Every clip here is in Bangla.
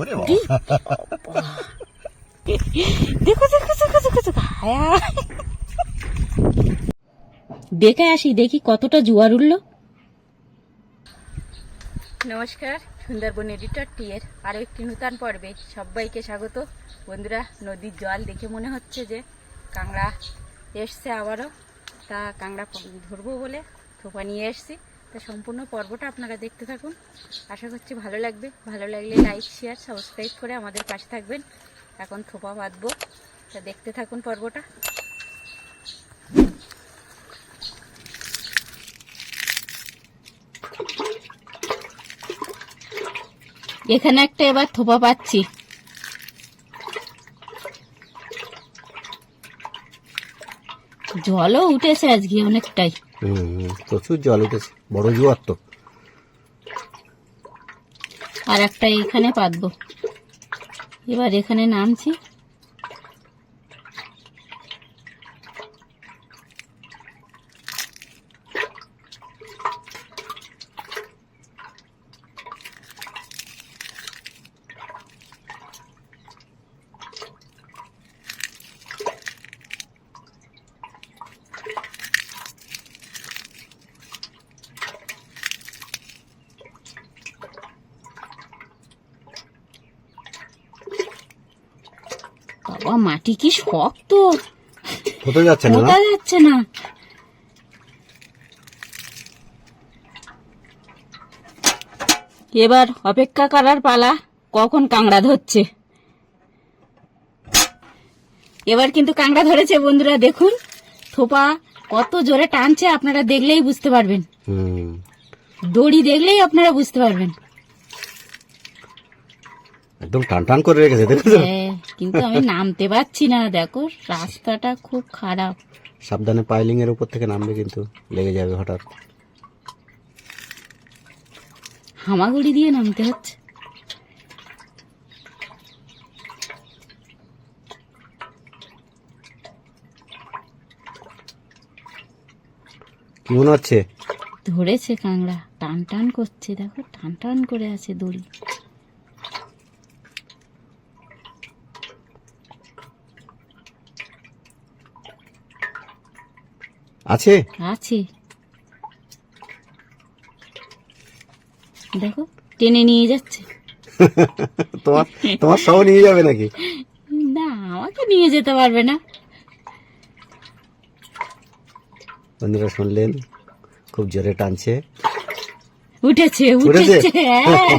ওরে বাবা। দেখো দেখো দেখো দেখো দেখো। হায়। দেখে আসি দেখি কতটা জোয়ার উঠল। নমস্কার সুন্দরবন এডিটর টি এর আরও একটি নূতন পর্বে সবাইকে স্বাগত। বন্ধুরা নদীর জল দেখে মনে হচ্ছে যে কাংড়া এসছে আবারও। তা কাংড়া ধরবো বলে থোপা নিয়ে এসছি। তা সম্পূর্ণ পর্বটা আপনারা দেখতে থাকুন। আশা করছি ভালো লাগবে। ভালো লাগলে লাইক শেয়ার সাবস্ক্রাইব করে আমাদের পাশে থাকবেন। এখন থোপা বাঁধবো। তা দেখতে থাকুন পর্বটা। এখানে একটা এবার থোপা পাচ্ছি। জলও উঠেছে আজকে অনেকটাই। হুম প্রচুর জল উঠেছে। বড় জোয়ার তো। আর একটা এখানে পাতবো। এবার এখানে নামছি। বাবা মাটি কি শক্ত। হতে যাচ্ছে না? না যাচ্ছে না। এবার অপেক্ষা করার পালা কখন কাংড়া ধরছে। এবার কিন্তু কাংড়া ধরেছে বন্ধুরা দেখুন। থোপা কত জোরে টানছে আপনারা দেখলেই বুঝতে পারবেন। দড়ি দেখলেই আপনারা বুঝতে পারবেন। একদম টান টান করে রেখেছে দেখেছ হ্যাঁ, কিন্তু আমি নামতে পারছি না দেখো রাস্তাটা খুব খারাপ। সাবধানে পাইলিং এর উপর থেকে নামবে কিন্তু লেগে যাবে হঠাৎ। হামাগুড়ি দিয়ে নামতে হচ্ছে। কি মনে হচ্ছে? ধরেছে কাংড়া টান টান করছে দেখো টান টান করে আছে দড়ি। আছে? আছে। দেখো টেনে নিয়ে যাচ্ছে। তোমার তোমার সহ নিয়ে যাবে নাকি? না আমাকে নিয়ে যেতে পারবে না। বন্ধুরা শুনলেন? খুব জোরে টানছে। উঠেছে উঠেছে? হ্যাঁ।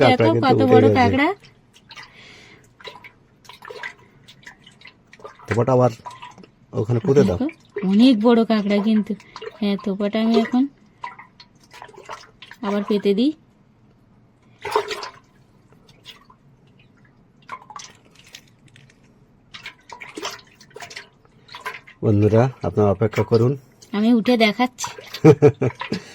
দেখো কত বড়। কাঁকড়া। তোমারটা আবার ওখানে পুঁতে দাও। অনেক বড় কাঁকড়া কিন্তু। হ্যাঁ তোপাটা আমি এখন আবার পেতে দিই। বন্ধুরা আপনারা অপেক্ষা করুন। আমি উঠে দেখাচ্ছি।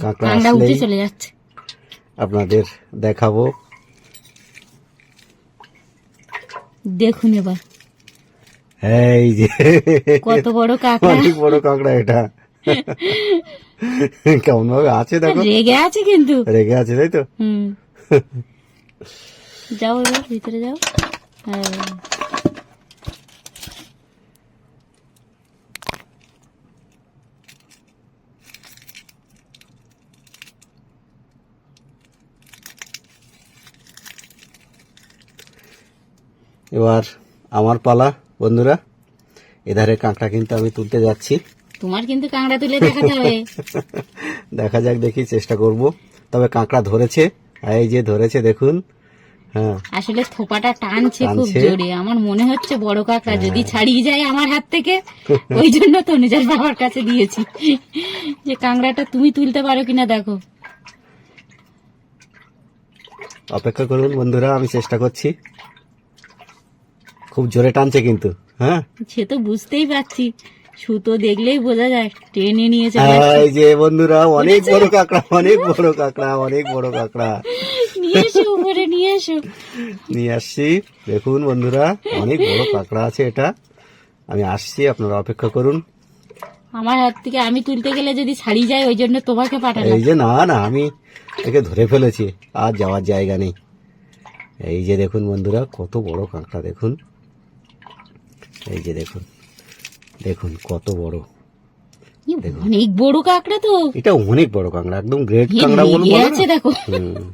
কাঁকড়া কাঁকড়া উঠে চলে যাচ্ছে। আপনাদের দেখাবো। দেখুন এবার। এই যে। কত বড় কাঁকড়া। অনেক বড় কাঁকড়া এটা। কেমন ভাবে আছে দেখো। রেগে আছে কিন্তু। রেগে আছে তাই তো? যাও এবার ভিতরে যাও। হ্যাঁ এবার আমার পালা বন্ধুরা। এধারে কাঁকড়া কিন্তু আমি তুলতে যাচ্ছি। তোমার কিন্তু কাঁকড়া তুলে দেখাতে হবে। দেখা যাক দেখি চেষ্টা করব। তবে কাঁকড়া ধরেছে। এই যে ধরেছে দেখুন। হ্যাঁ। আসলে থোপাটা টানছে খুব জোরে। আমার মনে হচ্ছে বড় কাঁকড়া। যদি ছাড়িয়ে যায় আমার হাত থেকে ওই জন্য তো নিজের বাবার কাছে দিয়েছি। যে কাঁকড়াটা তুমি তুলতে পারো কিনা দেখো। অপেক্ষা করুন বন্ধুরা আমি চেষ্টা করছি। খুব জোরে টানছে কিন্তু হ্যাঁ? সে তো বুঝতেই পারছি। সুতো দেখলেই বোঝা যায় টেনে নিয়ে চলে এই যে বন্ধুরা অনেক বড় কাঁকড়া অনেক বড় কাঁকড়া অনেক বড় কাঁকড়া। নিয়ে এসো উপরে নিয়ে এসো। নিয়ে আসছি। দেখুন বন্ধুরা অনেক বড় কাঁকড়া আছে এটা। আমি আসছি আপনারা অপেক্ষা করুন। আমার হাত থেকে আমি তুলতে গেলে যদি ছাড়িয়ে যায় ওই জন্য তোমাকে পাঠালাম। এই যে না না আমি একে ধরে ফেলেছি আর যাওয়ার জায়গা নেই। এই যে দেখুন বন্ধুরা কত বড় কাঁকড়া দেখুন। এই যে দেখুন দেখুন কত বড়। ই, অনেক বড় কাঁকড়া তো। এটা অনেক বড় কাঁকড়া একদম গ্রেট কাঁকড়া বলব লেগে বলে আছে দেখো।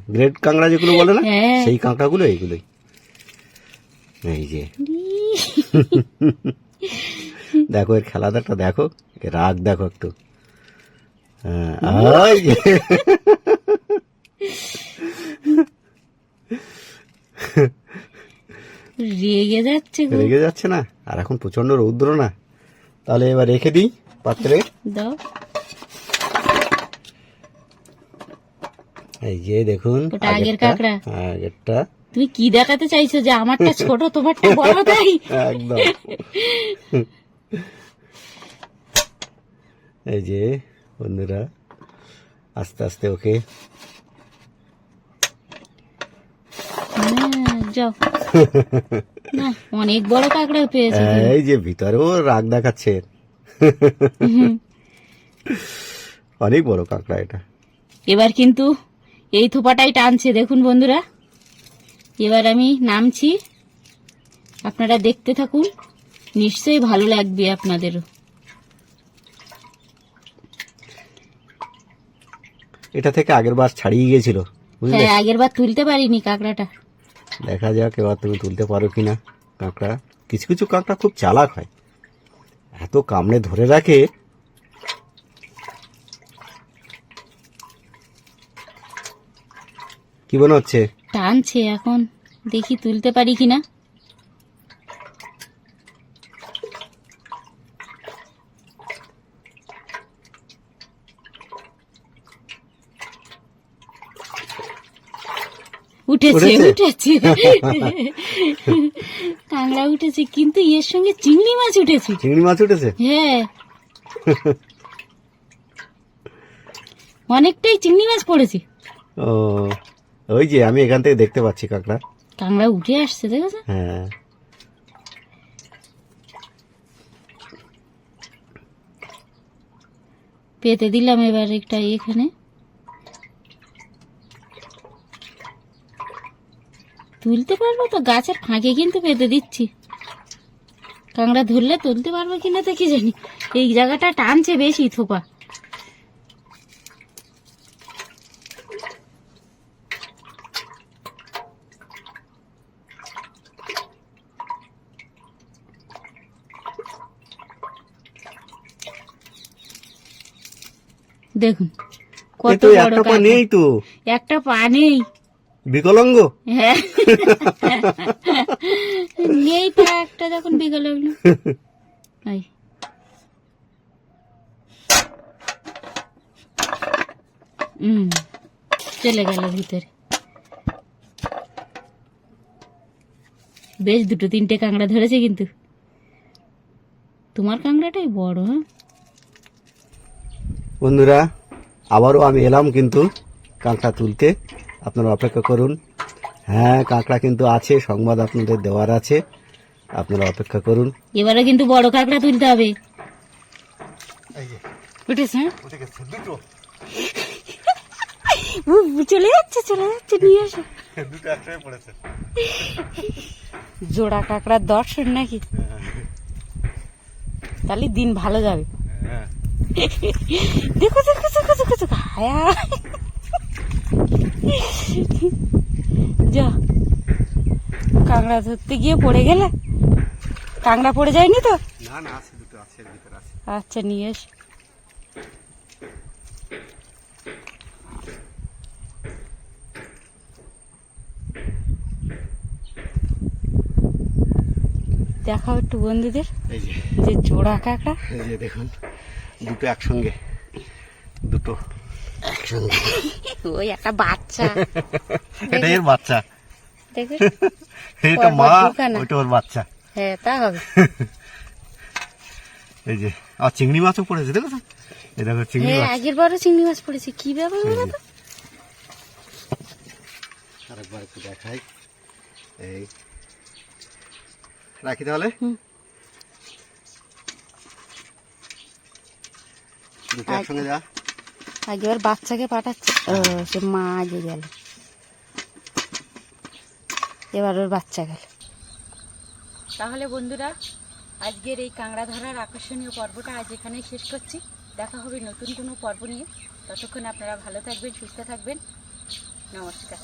গ্রেট কাঁকড়া যেগুলো বলে না হ্যাঁ। সেই কাঁকড়াগুলো এইগুলোই। এই যে। দেখো এর খেলাটাটা দেখো এর রাগ দেখো একটু। হ্যাঁ। রেগে যাচ্ছে রেগে যাচ্ছে না? আর এখন প্রচণ্ড রৌদ্র না? তাহলে এবার রেখে দিই পাত্রে। দাও। এই যে দেখুন আগের কাঁকড়া? আগেরটা। তুমি কি দেখাতে চাইছো যে আমারটা ছোট তোমারটা বড় তাই? একদম। এই যে বন্ধুরা আস্তে আস্তে ওকে হ্যাঁ, যাও। অনেক বড় কাঁকড়া পেয়েছে। এই যে ভিতরেও রাগ দেখাচ্ছে। অনেক বড় কাঁকড়া এটা। এবার কিন্তু এই থোপাটাই টানছে দেখুন বন্ধুরা। এবার আমি নামছি। আপনারা দেখতে থাকুন। নিশ্চয়ই ভালো লাগবে আপনাদেরও। এটা থেকে আগের বার ছাড়িয়ে গিয়েছিল হ্যাঁ আগের বার তুলতে পারিনি কাঁকড়াটা। দেখা যাক এবার তুমি তুলতে পারো কি না কাঁকড়া। কিছু কিছু কাঁকড়া খুব চালাক হয়। এত কামড়ে ধরে রাখে। কি মনে হচ্ছে? টানছে এখন। দেখি তুলতে পারি কিনা। উঠেছে? উঠেছে? কাঁকড়া উঠেছে কিন্তু এর সঙ্গে চিংড়ি মাছ উঠেছে। চিংড়ি মাছ উঠেছে? হ্যাঁ। অনেকটাই চিংড়ি মাছ পড়েছে। ও ওই যে আমি এখান থেকে দেখতে পাচ্ছি কাঁকড়া। কাঁকড়া উঠে আসছে দেখেছ? হ্যাঁ। পেতে দিলাম এবার একটা এখানে। তুলতে পারব তো? গাছের ফাঁকে কিন্তু পেতে দিচ্ছি। কাঁকড়া ধরলে তুলতে পারব কিনা তো কি জানি। এই জায়গাটা টানছে বেশি থোপা। দেখুন কত বড় একটা পা নেই তো। একটা পা নেই। বিকলাঙ্গ? নেই তো একটা যখন হুম চলে গেল ভিতরে। বেশ দুটো তিনটে কাঁকড়া ধরেছে কিন্তু। তোমার কাঁকড়াটাই বড় হ্যাঁ? বন্ধুরা আবারও আমি এলাম কিন্তু কাঁকড়া তুলতে। আপনারা অপেক্ষা করুন। হ্যাঁ কাঁকড়া কিন্তু আছে সংবাদ আপনাদের দেওয়ার আছে। আপনারা অপেক্ষা করুন। এবারে কিন্তু বড় কাঁকড়া তুলতে হবে। উঠেছে হ্যাঁ? চলে যাচ্ছে চলে যাচ্ছে নিয়ে আসো। জোড়া কাঁকড়ার দর্শন নাকি? তাহলে দিন ভালো যাবে। দেখো দেখো দেখো দেখো দেখো হায়া। যা। কাঁকড়া ধরতে গিয়ে পড়ে গেলে? কাঁকড়া পড়ে যায়নি তো? না না আছে দুটো আছে এর ভিতরে আছে। আচ্ছা নিয়ে এস দেখাও একটু বন্ধুদের এই যে। যে জোড়া কাঁকড়া। এই যে দেখুন দুটো একসঙ্গে দুটো। ওই একটা বাচ্চা। এটা এর বাচ্চা। দেখে এটা মা ওইটা ওর বাচ্চা। হ্যাঁ তা হবে। এই যে আর চিংড়ি মাছও পড়েছে দেখো তো এই দেখো চিংড়ি হ্যাঁ মাছ। আগের বারও চিংড়ি মাছ পড়েছে। কি ব্যাপার বলো তো? আরেকবার একটু দেখাই। এই রাখি তাহলে? হুম। দুটো একসঙ্গে যা। আগে ওর বাচ্চাকে পাঠাচ্ছে। সে মা আগে গেল। এবার ওর বাচ্চা গেল। তাহলে বন্ধুরা, আজকের এই কাংড়া ধরার আকর্ষণীয় পর্বটা আজ এখানেই শেষ করছি। দেখা হবে নতুন কোনো পর্ব নিয়ে। ততক্ষণ আপনারা ভালো থাকবেন, সুস্থ থাকবেন। নমস্কার।